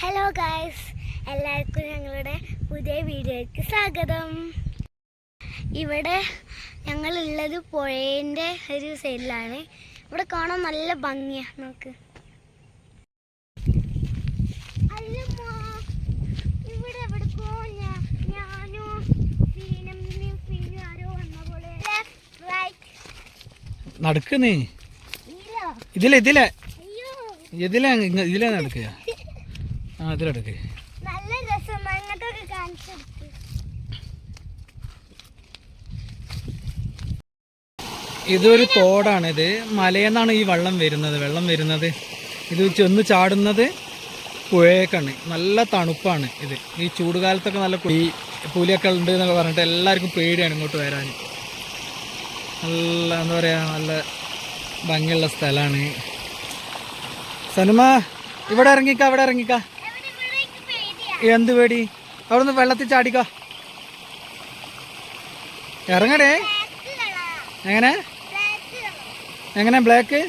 Hello guys എല്ലാവർക്കും ഞങ്ങളുടെ പുതിയ വീഡിയോയ്ക്ക് സ്വാഗതം. ഇവിടെ ഞങ്ങളുള്ളത് പുഴേന്റെ ഒരു സൈഡിലാണ്. ഇവിടെ കാണാൻ നല്ല ഭംഗിയാണ് നമുക്ക്. നടക്കുന്നേ. ഇതിലെ ഇതിലെ. ഇതിലെ ഇതിലെ നടക്കുക. ആ ഇതിലെടുക്ക്. നല്ല രസം അങ്ങോട്ടൊക്കെ ഇതൊരു തോടാണ് ഇത്. മലയെന്നാണ് ഈ വെള്ളം വരുന്നത്. വെള്ളം വരുന്നത്. ഇത് ചെന്ന് ചാടുന്നത് പുഴയൊക്കെയാണ് നല്ല തണുപ്പാണ് ഇത്. ഈ ചൂട് കാലത്തൊക്കെ നല്ല ഈ പുലിയൊക്കെ ഉണ്ട് എന്നൊക്കെ പറഞ്ഞിട്ട് എല്ലാവർക്കും പേടിയാണ് ഇങ്ങോട്ട് വരാൻ. നല്ല എന്താ പറയുക നല്ല ഭംഗിയുള്ള സ്ഥലമാണ്. സനുമ ഇവിടെ ഇറങ്ങിക്ക അവിടെ ഇറങ്ങിക്ക. എന്ത് പേടി? അവിടുന്ന് വെള്ളത്തിൽ ചാടിക്ക. ഇറങ്ങടേ. എങ്ങനെ? എങ്ങനെ? ബ്ലാക്ക്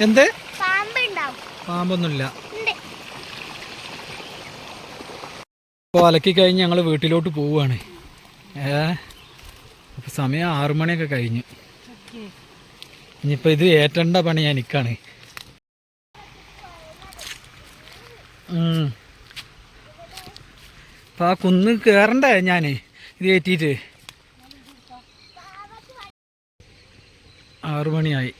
എന്ത്? നോക്കിയാ ഇപ്പോൾ അലക്കി കഴിഞ്ഞ് ഞങ്ങൾ വീട്ടിലോട്ട് പോവുകയാണ് ഏ? അപ്പോൾ സമയം ആറു മണിയൊക്കെ കഴിഞ്ഞു. ഇനിയിപ്പോൾ ഇത് ഏറ്റണ്ട പണി എനിക്കാണ് ഉം. അപ്പോൾ ആ കുന്ന് കയറണ്ടേ ഞാൻ ഇത് കയറ്റിയിട്ട് ആറു മണിയായി.